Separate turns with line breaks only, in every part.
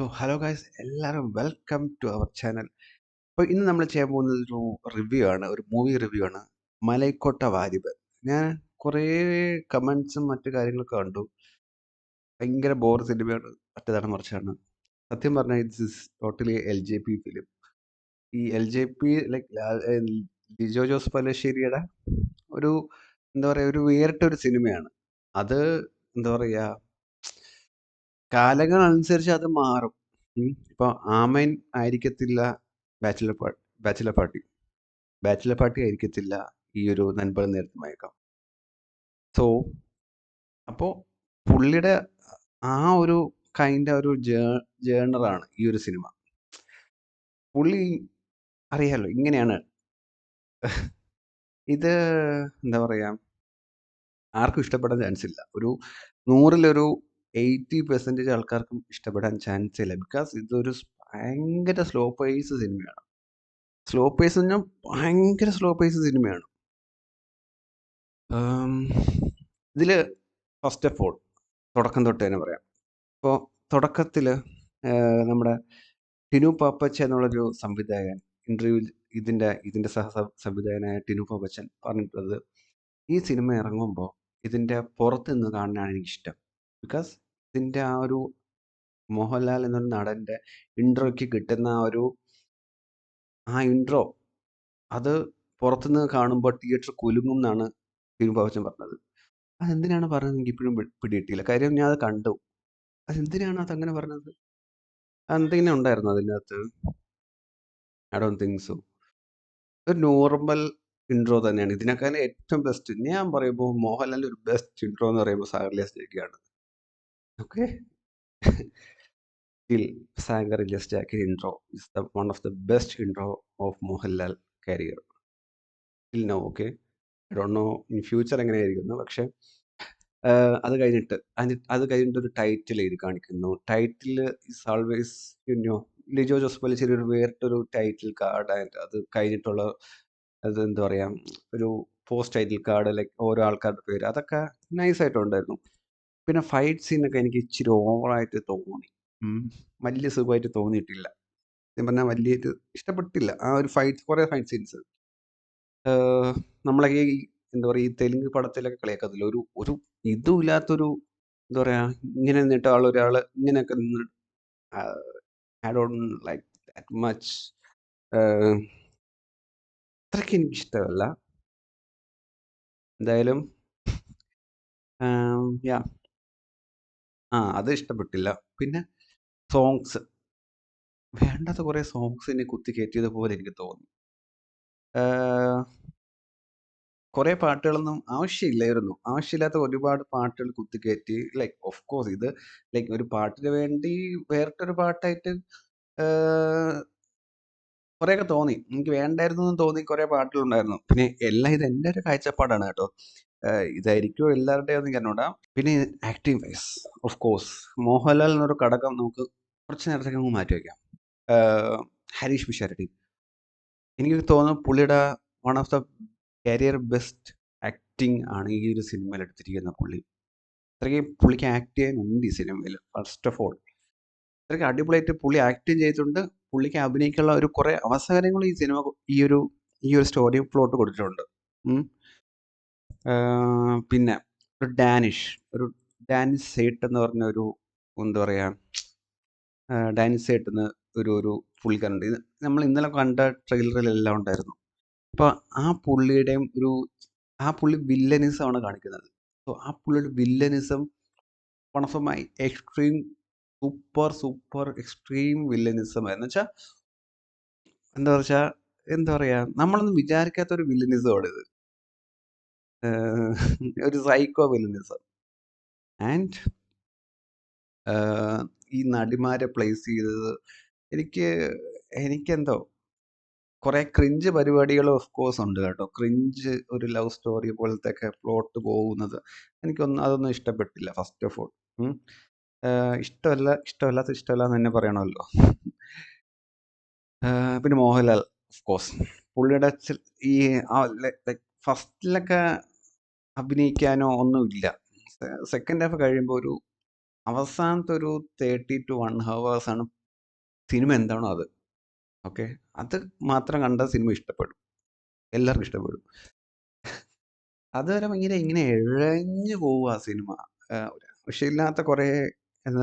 So hello guys എല്ലാവരും welcome to our channel. അപ്പോൾ ഇന്ന് നമ്മൾ ചെയ്യാൻ പോകുന്നത് ഒരു റിവ്യൂ ആണ് ഒരു മൂവി റിവ്യൂ ആണ്. മലൈക്കോട്ട വാരിബ്. ഞാൻ കുറേ കമൻസും മറ്റു കാര്യങ്ങളൊക്കെ കണ്ടു. ഭയങ്കര ബോർ സിനിമയാണ് മറ്റേതാണ് മറിച്ചാണ്. സത്യം പറഞ്ഞാൽ it's is totally L J P film ഈ L J P like Lijo Jose പല്ലശ്ശേരിയുടെ ഒരു എന്താ പറയുക ഒരു വേറിട്ടൊരു സിനിമയാണ്. അത് എന്താ പറയുക കാലങ്ങൾ അനുസരിച്ച് അത് മാറും. ഇപ്പൊ ആമൻ ആയിരിക്കത്തില്ല bachelor party bachelor party. Bachelor party ആയിരിക്കത്തില്ല ഈ ഒരു നൻപത് നേരത്തെ മയക്കം. സോ അപ്പോ പുള്ളിയുടെ ആ ഒരു കൈൻഡ് ഒരു ജേണറാണ് ഈ ഒരു സിനിമ. പുള്ളി അറിയാലോ ഇങ്ങനെയാണ്. ഇത് എന്താ പറയാ? ആർക്കും ഇഷ്ടപ്പെടാൻ ചാൻസ് ഇല്ല. ഒരു നൂറിലൊരു എയ്റ്റി പെർസെന്റേജ് ആൾക്കാർക്കും ഇഷ്ടപ്പെടാൻ ചാൻസ് ഇല്ല ബിക്കോസ് ഇതൊരു ഭയങ്കര സ്ലോ പേസ് സിനിമയാണ്. സ്ലോ പേസ് എന്ന് പറഞ്ഞാൽ ഭയങ്കര സ്ലോ പേസ് സിനിമയാണ്. ഇതിൽ ഫസ്റ്റ് ഓഫ് ഓൾ തുടക്കം തൊട്ട് തന്നെ പറയാം. ഇപ്പോൾ തുടക്കത്തിൽ നമ്മുടെ ടിനു പാപ്പച്ച എന്നുള്ളൊരു സംവിധായകൻ ഇന്റർവ്യൂ ഇതിന്റെ ഇതിന്റെ സഹ സംവിധായകനായ ടിനു പാപ്പച്ചൻ പറഞ്ഞിട്ടുള്ളത് ഈ സിനിമ ഇറങ്ങുമ്പോൾ ഇതിന്റെ പുറത്ത് നിന്ന് കാണാനാണ് എനിക്കിഷ്ടം. ബിക്കോസ് ഇതിന്റെ ആ ഒരു മോഹൻലാൽ എന്നൊരു നടന്റെ ഇൻട്രോയ്ക്ക് കിട്ടുന്ന ആ ഒരു ആ ഇൻട്രോ അത് പുറത്തുനിന്ന് കാണുമ്പോൾ തിയേറ്റർ കുലുങ്ങും എന്നാണ് ടിനു പാപ്പച്ചൻ പറഞ്ഞത്. അതെന്തിനാണ് പറഞ്ഞത് എനിക്ക് ഇപ്പോഴും പിടികിട്ടിയില്ല. കാര്യം ഞാൻ അത് കണ്ടു. അതെന്തിനാണ് അതങ്ങനെ പറഞ്ഞത്? എന്തെങ്കിലും ഉണ്ടായിരുന്നു അതിനകത്ത്? ഐ ഡോണ്ട് തിങ്ക് സോ ഒരു നോർമൽ ഇൻട്രോ തന്നെയാണ്. ഇതിനേക്കാൾ ഏറ്റവും ബെസ്റ്റ് ഞാൻ പറയുമ്പോൾ മോഹൻലാലിന്റെ ഒരു ബെസ്റ്റ് ഇൻട്രോ എന്ന് പറയുമ്പോൾ സാഗർലിയസ് ജാക്കിയാണ് okay still സാഗർലിയസ് Jacky intro is the one of the best intro of Mohanlal career still no okay I don't know in future എങ്ങനെയായിരിക്കുന്നു പക്ഷേ അത് കഴിഞ്ഞിട്ട് അത് കഴിഞ്ഞിട്ട് ഒരു ടൈറ്റിൽ എഴുതി കാണിക്കുന്നു. Title is always you know Lijo Jose Pallissery ഒരു വേറിട്ടൊരു ടൈറ്റിൽ കാർഡ് അത് കഴിഞ്ഞിട്ടുള്ള അത് എന്താ പറയുക ഒരു പോസ്റ്റ് ടൈറ്റിൽ കാർഡ് ലൈക്ക് ഓരോ ആൾക്കാരുടെ പേര് അതൊക്കെ നൈസ് ആയിട്ടുണ്ടായിരുന്നു. പിന്നെ ഫൈറ്റ് സീനൊക്കെ എനിക്ക് ഇച്ചിരി ഓവറായിട്ട് തോന്നി. വലിയ സുഖമായിട്ട് തോന്നിയിട്ടില്ല. ഞാൻ പറഞ്ഞാൽ വലിയൊരു ഇഷ്ടപ്പെട്ടില്ല. ആ ഒരു ഫൈറ്റ് കുറേ ഫൈറ്റ് സീൻസ് നമ്മളൊക്കെ ഈ എന്താ പറയുക ഈ തെലുങ്ക് പടത്തിലൊക്കെ കളിയാക്കത്തില്ല ഒരു ഒരു ഇതും ഇല്ലാത്തൊരു എന്താ പറയാ ഇങ്ങനെ നിന്നിട്ട് ആളൊരാൾ ഇങ്ങനെയൊക്കെ നിന്ന് I don't like that much അത്രയ്ക്ക് എനിക്ക് ഇഷ്ടമല്ല എന്തായാലും യാ ആ അത് ഇഷ്ടപ്പെട്ടില്ല. പിന്നെ സോങ്സ്. വേണ്ടാത്ത കുറേ കുത്തി കയറ്റിയത് പോലെ എനിക്ക് തോന്നി. കുറേ പാട്ടുകളൊന്നും ആവശ്യമില്ലായിരുന്നു. ആവശ്യമില്ലാത്ത ഒരുപാട് പാട്ടുകൾ കുത്തി കേറ്റി ലൈക്ക് ഓഫ് കോഴ്സ് ഇത് ലൈക്ക് ഒരു പാട്ടിന് വേണ്ടി വേറിട്ടൊരു പാട്ടായിട്ട് കുറേയൊക്കെ തോന്നി. എനിക്ക് വേണ്ടായിരുന്നു എന്ന് തോന്നി കുറേ പാട്ടുകളുണ്ടായിരുന്നു. പിന്നെ എല്ലാം ഇത് എന്റെ ഒരു കാഴ്ചപ്പാടാണ് കേട്ടോ. ഇതായിരിക്കും എല്ലാവരുടെയും എന്ന് കണ്ടോടാ പിന്നെ acting wise of course Mohanlal എന്നൊരു ഘടകം നമുക്ക് കുറച്ച് നേരത്തേക്ക് അങ്ങ് മാറ്റി വയ്ക്കാം. ഹരീഷ് പിഷാരടി എനിക്ക് തോന്നുന്നു പുള്ളിയുടെ one of the career best acting ആണ് ഈ ഒരു സിനിമയിൽ എടുത്തിരിക്കുന്ന പുള്ളി. അത്രയ്ക്ക് പുള്ളിക്ക് ആക്ട് ചെയ്യാനുണ്ട് ഈ സിനിമയിൽ ഫസ്റ്റ് ഓഫ് ഓൾ അത്രയ്ക്ക് അടിപൊളിയായിട്ട് പുള്ളി ആക്ട് ചെയ്തിട്ടുണ്ട്. പുള്ളിക്ക് അഭിനയിക്കാനുള്ള ഒരു കുറേ അവസരങ്ങൾ ഈ സിനിമ ഈ ഒരു ഈ ഒരു സ്റ്റോറി പ്ലോട്ട് കൊടുത്തിട്ടുണ്ട്. പിന്നെ ഒരു ഡാനിഷ് ഒരു ഡാനിഷ് സേട്ട് എന്ന് പറഞ്ഞ ഒരു എന്താ പറയുക ഡാനിഷ് സേട്ട് എന്ന് ഒരു ഒരു പുള്ളിക്കാരുണ്ട് ഇത് നമ്മൾ ഇന്നലെ കണ്ട ട്രെയിലറിലെല്ലാം ഉണ്ടായിരുന്നു. അപ്പോൾ ആ പുള്ളിയുടെയും ഒരു ആ പുള്ളി വില്ലനിസമാണ് കാണിക്കുന്നത്. സോ ആ പുള്ളിയുടെ villainism one of my extreme super super extreme villainism എന്ന് വെച്ചാൽ എന്താ വെച്ചാൽ എന്താ പറയുക നമ്മളൊന്നും വിചാരിക്കാത്ത ഒരു വില്ലനിസമാണ് ഇത് ഏഹ് ഒരു സൈക്കോ വില്ലനിസം. ആൻഡ് ഈ നടിമാരെ പ്ലേസ് ചെയ്തത് എനിക്ക് എനിക്കെന്തോ കുറേ ക്രിഞ്ച് പരിപാടികൾ ഓഫ് കോഴ്സ് ഉണ്ട് കേട്ടോ. ക്രിഞ്ച് ഒരു ലവ് സ്റ്റോറി പോലത്തെ ഒക്കെ പ്ലോട്ട് പോകുന്നത് എനിക്കൊന്നും അതൊന്നും ഇഷ്ടപ്പെട്ടില്ല ഫസ്റ്റ് ഓഫ് ഓൾ. ഇഷ്ടമല്ല ഇഷ്ടമല്ലാത്ത ഇഷ്ടമല്ല എന്ന് തന്നെ പറയണമല്ലോ. പിന്നെ മോഹൻലാൽ ഓഫ് കോഴ്സ് പുള്ളിയുടെ ഈ ഫസ്റ്റിലൊക്കെ അഭിനയിക്കാനോ ഒന്നുമില്ല സെക്കൻഡ് ഹാഫ് കഴിയുമ്പോൾ ഒരു അവസാനത്തെ ഒരു 30 ടു 1 ഹവേഴ്സാണ് സിനിമ എന്താണോ അത്. ഓക്കെ. അത് മാത്രം കണ്ട സിനിമ ഇഷ്ടപ്പെടും. എല്ലാവർക്കും ഇഷ്ടപ്പെടും. അതുവരെ ഭയങ്കര ഇങ്ങനെ ഇഴഞ്ഞു പോവാ സിനിമ. ആഹ് എന്താ കുറേ എന്ന്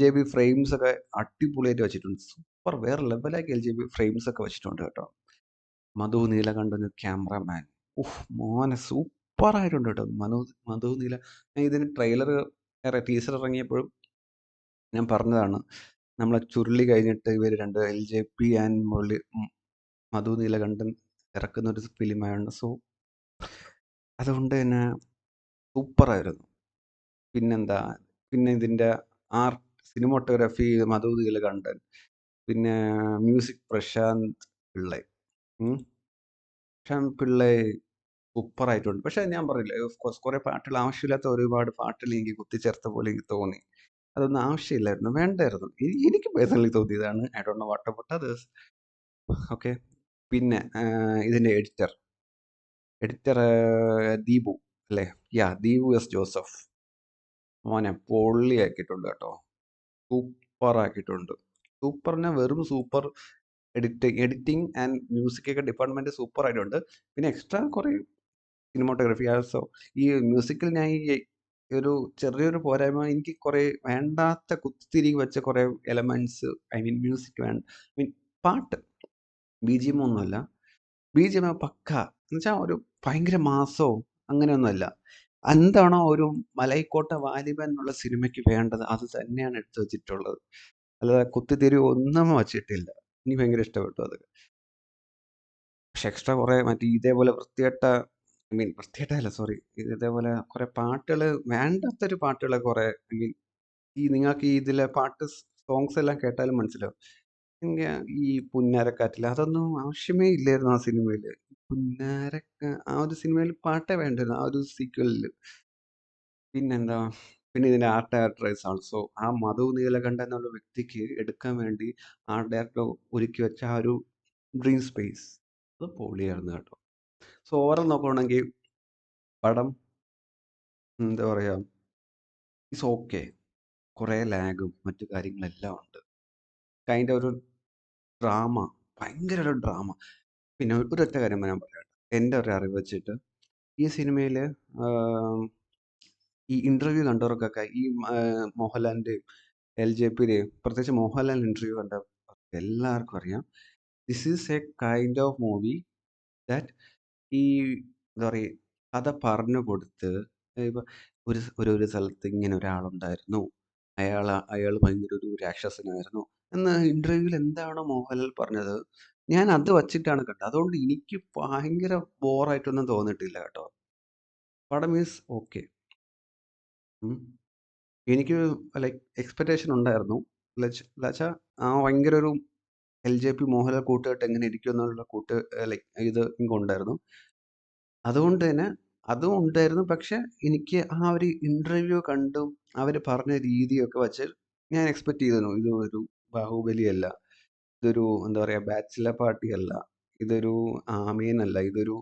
ജെ ബി ഫ്രെയിംസ് ഒക്കെ അടിപൊളിയായിട്ട് വെച്ചിട്ടുണ്ട്. സൂപ്പർ വേറെ ലെവലാക്കി ബി ഫ്രെയിംസ് ഒക്കെ വെച്ചിട്ടുണ്ട് കേട്ടോ. മധു നീലകണ്ഠൻ ക്യാമറാമാൻ. ഉഫ്! മോനെ സൂപ്പറായിട്ടുണ്ട് കേട്ടോ. മനു മധു നീല ഞാൻ ഇതിന് ട്രെയിലർ ടീസർ ഇറങ്ങിയപ്പോഴും ഞാൻ പറഞ്ഞതാണ്. നമ്മളെ ചുരുളി കഴിഞ്ഞിട്ട് ഇവർ രണ്ട് L J P and Murali Madhu Neelakandan ഇറക്കുന്ന ഒരു ഫിലിമായുണ്ട് സോ അതുകൊണ്ട് തന്നെ സൂപ്പറായിരുന്നു. പിന്നെന്താ പിന്നെ ഇതിന്റെ ആർട്ട് സിനിമോട്ടോഗ്രാഫി മധു നീലകണ്ഠൻ. പിന്നെ മ്യൂസിക് പ്രശാന്ത് പിള്ളൈ. പ്രശാന്ത് പിള്ളൈ സൂപ്പറായിട്ടുണ്ട്. പക്ഷേ ഞാൻ പറയില്ല ഓഫ് കോഴ്സ് കുറേ പാട്ടുകൾ ആവശ്യമില്ലാത്ത ഒരുപാട് പാട്ടുകൾ എനിക്ക് കുത്തിച്ചേർത്ത പോലെ എനിക്ക് തോന്നി. അതൊന്നും ആവശ്യമില്ലായിരുന്നു. വേണ്ടായിരുന്നു. എനിക്ക് personally തോന്നിയതാണ്. I don't know what about others. Okay. പിന്നെ ഇതിന്റെ എഡിറ്റർ. എഡിറ്റർ ദീപു അല്ലേ? Yeah Deepu S Joseph. മോനെ പൊള്ളിയാക്കിയിട്ടുണ്ട് കേട്ടോ. സൂപ്പർ ആക്കിയിട്ടുണ്ട് സൂപ്പറിനെ വെറും സൂപ്പർ എഡിറ്റിങ് എഡിറ്റിംഗ് ആൻഡ് മ്യൂസിക്കൊക്കെ ഡിപ്പാർട്ട്മെന്റ് സൂപ്പർ ആയിട്ടുണ്ട് പിന്നെ എക്സ്ട്രാ കുറേ സിനിമാറ്റോഗ്രാഫി ആൾസോ ഈ മ്യൂസിക്കിൽ ഞാൻ ഈ ഒരു ചെറിയൊരു പോരായ്മ എനിക്ക് കുറേ വേണ്ടാത്ത കുത്തിരി വെച്ച കുറേ എലമെന്റ്സ് ഐ മീൻ മ്യൂസിക് വേണ്ട ഐ മീൻ പാട്ട് ബി ജി എം ഒന്നുമല്ല. ബി ജി എം പക്ക എന്നുവെച്ചാൽ ഒരു ഭയങ്കര മാസോ അങ്ങനെയൊന്നുമല്ല. എന്താണോ ഒരു മലൈക്കോട്ട വാലിബൻ എന്നുള്ള സിനിമയ്ക്ക് വേണ്ടത് അത് തന്നെയാണ് എടുത്തു വെച്ചിട്ടുള്ളത്. അല്ലാതെ കുത്തിത്തിരി ഒന്നും വച്ചിട്ടില്ല. എനിക്ക് ഭയങ്കര ഇഷ്ടപ്പെട്ടു അത്. പക്ഷെ എക്സ്ട്രാ കുറേ മറ്റേ ഇതേപോലെ വൃത്തികെട്ട ഐ മീൻ വൃത്തികെട്ടതല്ല സോറി. ഇതേപോലെ കുറേ പാട്ടുകൾ വേണ്ടാത്തൊരു പാട്ടുകൾ കുറേ ഐ മീൻ ഈ നിങ്ങൾക്ക് ഈ ഇതിലെ പാട്ട് സോങ്സ് എല്ലാം കേട്ടാലും മനസ്സിലാവും. ഈ പുന്നാരക്കാറ്റിൽ അതൊന്നും ആവശ്യമേ ഇല്ലായിരുന്നു ആ സിനിമയിൽ പുന്നാരക്ക ആ ഒരു സിനിമയിൽ പാട്ടേ വേണ്ടായിരുന്നു. ആ ഒരു സീക്വലിൽ പിന്നെന്താ പിന്നെ ഇതിന്റെ ആർട്ട് ഡയറക്ടർ ഈസ് ആൾസോ ആ മധു നീലകണ്ഠ എന്നുള്ള വ്യക്തിക്ക് എടുക്കാൻ വേണ്ടി ആർട്ട് ഡയറക്ടർ ഒരുക്കി വെച്ച ആ ഒരു ഡ്രീം സ്പേസ് അത് പൊളിയായിരുന്നു കേട്ടോ. സോ ഓവറോൾ നോക്കുകയാണെങ്കിൽ പടം എന്താ പറയുക ഇറ്റ്സ് ഓക്കെ. കുറേ ലാഗും മറ്റു കാര്യങ്ങളെല്ലാം ഉണ്ട്. കൈൻഡ് ഒരു ഡ്രാമ ഭയങ്കര ഒരു ഡ്രാമ. പിന്നെ ഒരൊറ്റ കാര്യം ഞാൻ പറയാം. എന്റെ ഒരു അറിവ് വെച്ചിട്ട് ഈ സിനിമയിൽ ഈ ഇന്റർവ്യൂ കണ്ടവർക്കൊക്കെ ഈ മോഹൻലാലിന്റെയും എൽ ജെ പിയുടെയും പ്രത്യേകിച്ച് മോഹൻലാൽ ഇന്റർവ്യൂ കണ്ട എല്ലാവർക്കും അറിയാം. This is a kind of movie that ഈ എന്താ പറയുക, കഥ പറഞ്ഞു കൊടുത്ത് ഒരു ഒരു ഒരു സ്ഥലത്ത് ഇങ്ങനെ ഒരാളുണ്ടായിരുന്നു. അയാൾ അയാൾ ഭയങ്കര ഒരു രാക്ഷസനായിരുന്നു എന്ന് ഇന്റർവ്യൂവിൽ എന്താണോ മോഹൻലാൽ പറഞ്ഞത് ഞാൻ അത് വച്ചിട്ടാണ് കണ്ടത്. അതുകൊണ്ട് എനിക്ക് ഭയങ്കര ബോറായിട്ടൊന്നും തോന്നിയിട്ടില്ല കേട്ടോ. പടം മീൻസ് ഓക്കെ. എനിക്ക് ലൈക്ക് എക്സ്പെക്റ്റേഷൻ ഉണ്ടായിരുന്നു. ലച്ച് എന്നുവെച്ചാ ആ ഭയങ്കര ഒരു എൽജെപി മോഹൻലാൽ കൂട്ടുകെട്ട് എങ്ങനെ ഇരിക്കും എന്നുള്ള കൂട്ട് ലൈക്ക് ഇത് എനിക്കുണ്ടായിരുന്നു. അതുകൊണ്ട് തന്നെ അതും ഉണ്ടായിരുന്നു. പക്ഷെ എനിക്ക് ആ ഒരു ഇന്റർവ്യൂ കണ്ടും അവർ പറഞ്ഞ രീതിയൊക്കെ വച്ച് ഞാൻ എക്സ്പെക്ട് ചെയ്തിരുന്നു. ഇത് ഒരു ബാഹുബലി അല്ല. ഇതൊരു എന്താ പറയാ ബാച്ചിലർ പാർട്ടി അല്ല. ഇതൊരു ആമീൻ അല്ല. ഇതൊരു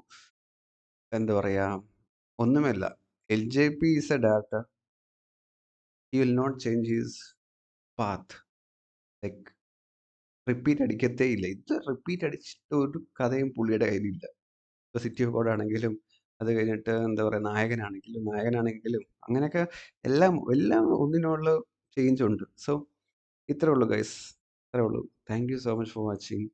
എന്താ പറയാ ഒന്നുമല്ല. L J P is a data he will not change his path. Like repeat അടിക്കത്തേ ഇല്ല. ഇത് റിപ്പീറ്റ് അടിച്ചിട്ട് ഒരു കഥയും പുള്ളിയുടെ കയ്യിലില്ല. ഇപ്പൊ സിറ്റി ഓഫ് ഗോഡ് ആണെങ്കിലും അത് കഴിഞ്ഞിട്ട് എന്താ പറയാ നായകനാണെങ്കിലും നായകനാണെങ്കിലും അങ്ങനെയൊക്കെ എല്ലാം എല്ലാം ഒന്നിനുള്ള ചേഞ്ച് ഉണ്ട്. സോ ഇത്രേ ഉള്ളൂ ഗൈസ്. ഇത്രേ ഉള്ളൂ. Thank you so much for watching.